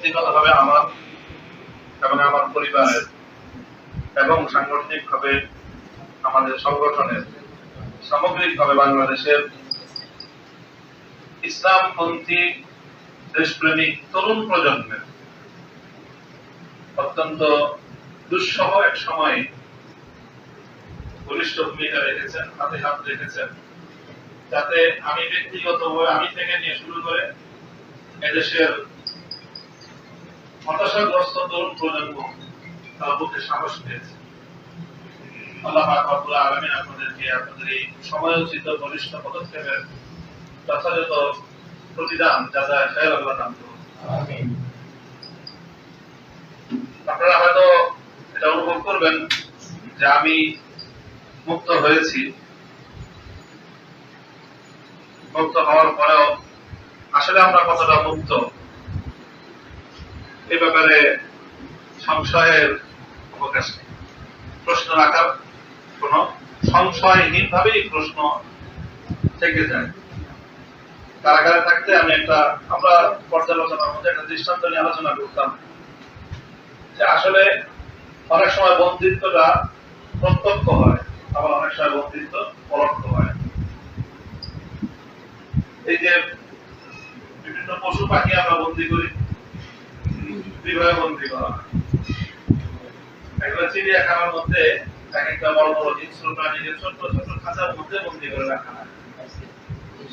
ব্যক্তিগতভাবে আমার এবং আমার পরিবারের এবং সাংগঠনিকভাবে আমাদের সংগঠনের, সামগ্রিকভাবে বাংলাদেশের ইসলামপন্থী দেশপ্রেমিক তরুণ প্রজন্মের অত্যন্ত দুঃসহ এক সময়ে বলিষ্ঠ ভূমিকা রেখেছেন, হাতে হাত রেখেছেন। যাতে আমি ব্যক্তিগতভাবে আমি থেকে নিয়ে শুরু করে এদেশের হতাশাগ্রস্ত তরুণ প্রজন্ম তার পক্ষে সাহস পেয়েছে। আল্লাহ আপনাদেরকে আপনাদের এই সময়োচিত বলিষ্ঠ পদক্ষেপের যথাযথ প্রতিদান যা যা খেয়াল আল্লাহ দান করুন। আপনারা হয়তো এটা অনুভব করবেন যে আমি মুক্ত হয়েছি। মুক্ত হওয়ার পরেও আসলে আমরা কতটা মুক্ত? এ ব্যাপারে সংশয়ের অবকাশ নেই। প্রশ্ন রাখার কোন সংশয়হীন ভাবেই প্রশ্ন থেকে যায় কারাগারে থাকতে আমি একটা, আমরা পর্যালোচনার মধ্যে একটা দৃষ্টান্ত নিয়ে আলোচনা করতাম যে আসলে অনেক সময় বন্দিত্বটা প্রত্যক্ষ হয়, আবার অনেক সময় বন্দিত্ব পরোক্ষ হয় এই যে বিভিন্ন পশু পাখি আমরা বন্দি করি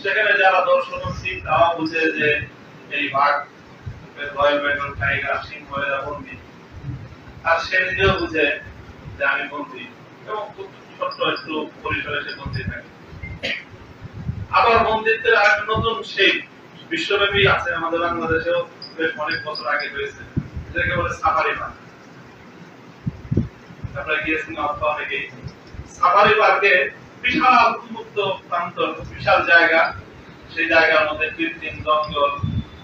সেখানে যারা তারা বুঝে যে এই আর সে নিজেও বুঝে যে আমি বন্দি এবং ছোট্ট একটু পরিসরে সে বন্দি থাকে আবার বন্দিত্বের নতুন সেই বিশ্বব্যাপী আছে আমাদের বাংলাদেশেও বেশ অনেক বছর আগে হয়েছে। বিশাল জায়গা। সেই জায়গার মধ্যে কৃত্রিম জঙ্গল,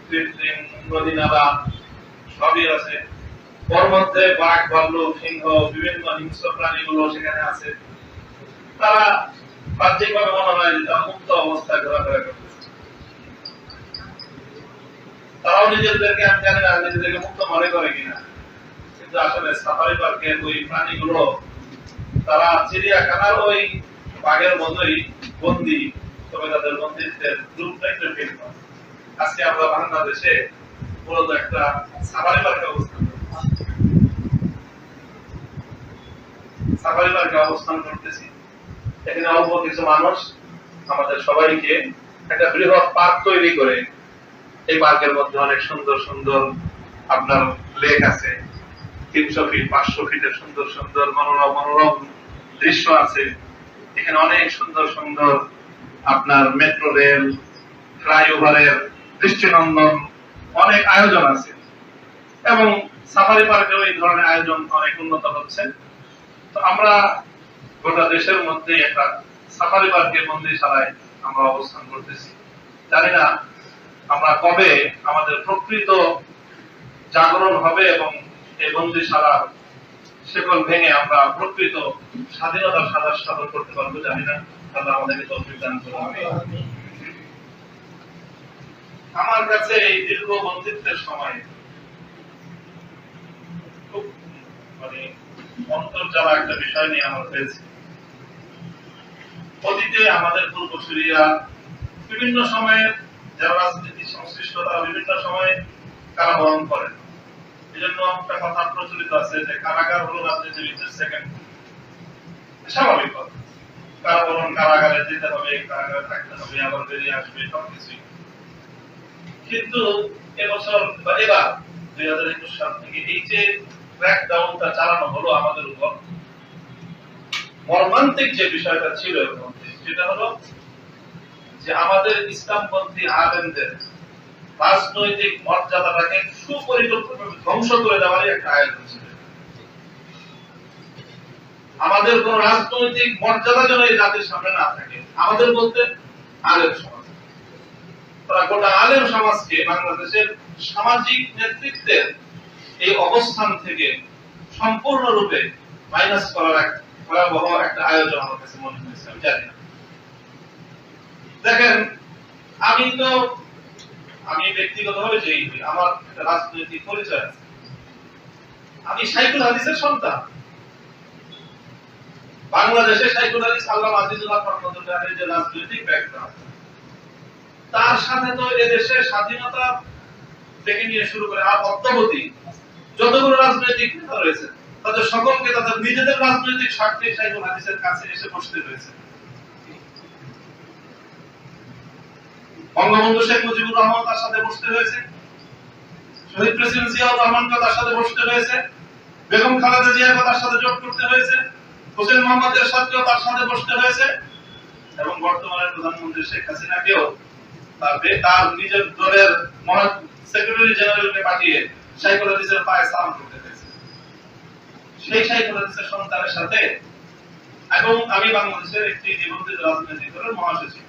কৃত্রিম নদী নালা সবই আছে। ওর মধ্যে বাঘ, ভাল্লুক, সিংহ, বিভিন্ন হিংস্র প্রাণীগুলো সেখানে আছে। তারা বাহ্যিকভাবে মনে হয় মুক্ত অবস্থায় ঘোরাফেরা করতেছে তারাও নিজেদেরকে, আমি জানি না নিজেদেরকে মুক্ত মনে করে কিনা। কিন্তু আসলে সাফারি পার্কের ওই প্রাণীগুলো, তারা চিড়িয়াখানার ওই বাঘের মতোই বন্দি, তবে তাদের বন্দিত্বের রূপটা একটু ভিন্ন। আজকে আমরা বাংলাদেশে মূলত একটা সাফারি পার্কে অবস্থান সাফারি পার্কে অবস্থান করতেছি। এখানে অল্প কিছু মানুষ আমাদের সবাইকে একটা বৃহৎ পার্ক তৈরি করে এই পার্কের মধ্যে অনেক সুন্দর সুন্দর আপনার লেক আছে। তিনশো ফিট পাঁচশো ফিটের সুন্দর সুন্দর মনোরম মনোরম দৃশ্য আছে। এখানে অনেক সুন্দর সুন্দর আপনার মেট্রো রেল ফ্লাইওভারের দৃষ্টিনন্দন অনেক আয়োজন আছে। এবং সাফারি পার্কেও এই ধরনের আয়োজন অনেক উন্নত হচ্ছে। তো আমরা গোটা দেশের মধ্যে একটা সাফারি পার্কের মন্দিরশালায় আমরা অবস্থান করতেছি। জানি না আমরা কবে আমাদের প্রকৃত জাগরণ হবে এবং এই বন্দিশালার শেকল ভেঙে আমরা প্রকৃত স্বাধীনতার সাদা সাধন করতে পারব জানি না। আল্লাহ আমাদেরকে তৌফিক দান করুন। আমার কাছে এই দীর্ঘ বন্দিত্বের সময় খুব মানে অন্তর যাওয়া একটা বিষয় নিয়ে আমার হয়েছে। অতীতে আমাদের পূর্বসূরীরা বিভিন্ন সময়ে যারা সংশ্লিষ্ট তারা বিভিন্ন সময়ে এই জন্য একটা কথা প্রচলিত আছে যে কারাগার হলো সেকেন্ড স্বাভাবিক কথা। কারাগারে যেতে হবে, কারাগারে থাকতে হবে, আবার বেরিয়ে আসবে কিন্তু এবছর বা এবার দুই হাজার একুশ সাল থেকে এই যে ক্র্যাকডাউনটা চালানো হলো আমাদের উপর, মর্মান্তিক যে বিষয়টা ছিল এর মধ্যে, সেটা হলো যে আমাদের ইসলামপন্থী আলেমদের রাজনৈতিক মর্যাদাটাকে সুপরিকল্পিতভাবে ধ্বংস করে দেওয়ারই একটা আয়োজন ছিল। আমাদের কোন রাজনৈতিক মর্যাদা যেন এই জাতির সামনে না থাকে, আমাদের বলতে আলেম সমাজ। তারা গোটা আলেম সমাজকে বাংলাদেশের সামাজিক নেতৃত্বের এই অবস্থান থেকে সম্পূর্ণরূপে মাইনাস করার এক ভয়াবহ একটা আয়োজন আমার কাছে মনে হয়েছে, আমি জানি না। দেখেন, আমি তো আমি ব্যক্তিগতভাবে যেই হই, আমার রাজনৈতিক পরিচয় আছে আমি সাইকুল হাদিসের সন্তান। বাংলাদেশে সাইকুল হাদিস আল্লাহ আজিজুল্লাহ রহমতুল্লাহের যে রাজনৈতিক ব্যাকগ্রাউন্ড তার সাথে তো এদেশের স্বাধীনতা থেকে নিয়ে শুরু করে আর অদ্যাবধি যতগুলো রাজনৈতিক নেতা রয়েছে তাদের সকলকে তাদের নিজেদের রাজনৈতিক স্বার্থে সাইকুল হাদিসের কাছে এসে বসতে হয়েছে। বঙ্গবন্ধু শেখ মুজিবুর রহমান তার সাথে বসতে হয়েছে। শহীদ প্রেসিডেন্ট জিয়াউর রহমানকে তার সাথে বসতে হয়েছে। বেগম খালেদা জিয়াকে তার সাথে যোগ করতে হয়েছে। হোসেন মোহাম্মদ এরশাদকেও তার সাথে বসতে হয়েছে। এবং বর্তমানে প্রধানমন্ত্রী শেখ হাসিনাকেও তার তার নিজের দলের মহা সেক্রেটারি জেনারেলকে পাঠিয়ে সাইকুল হাদিসের পায়ে সালাম করতে হয়েছে। সেই সাইকুল হাদিসের সন্তানের সাথে এবং আমি বাংলাদেশের একটি নিবন্ধিত রাজনৈতিক দলের মহাসচিব।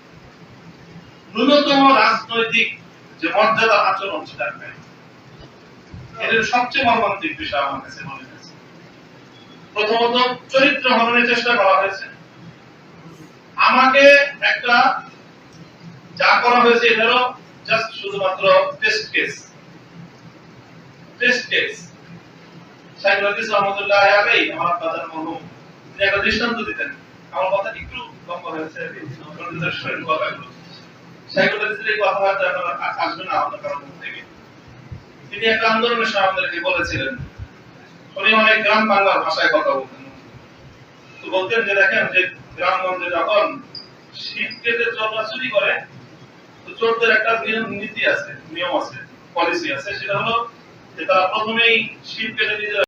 ন্যূনতম রাজনৈতিক যে মর্যাদা আচরণ সেটা নেই। এটার সবচেয়ে মর্মান্তিক বিষয় আমার কাছে মনে হয়েছে। প্রথমত, চরিত্র হননের চেষ্টা করা হয়েছে। আমাকে একটা যা করা হয়েছে, এটা হলো জাস্ট শুধুমাত্র টেস্ট কেস টেস্ট কেস সাইকুলারিস রহমতুল্লাহ আলাই আমার বাজার মরহুম তিনি একটা দৃষ্টান্ত দিতেন। আমার কথা একটু লম্বা হয়েছে কথাগুলো তিনি একটা আন্দোলনের সময় আমাদেরকে বলেছিলেন, উনি অনেক গ্রাম বাংলার ভাষায় কথা বলতেন। তো বলতেন যে, দেখেন যে গ্রামগঞ্জে যখন চোররা চুরি করে, তো চোরদের একটা নিয়ম, নীতি আছে, নিয়ম আছে পলিসি আছে, সেটা হলো যে তারা প্রথমেই কেটে নিজেরা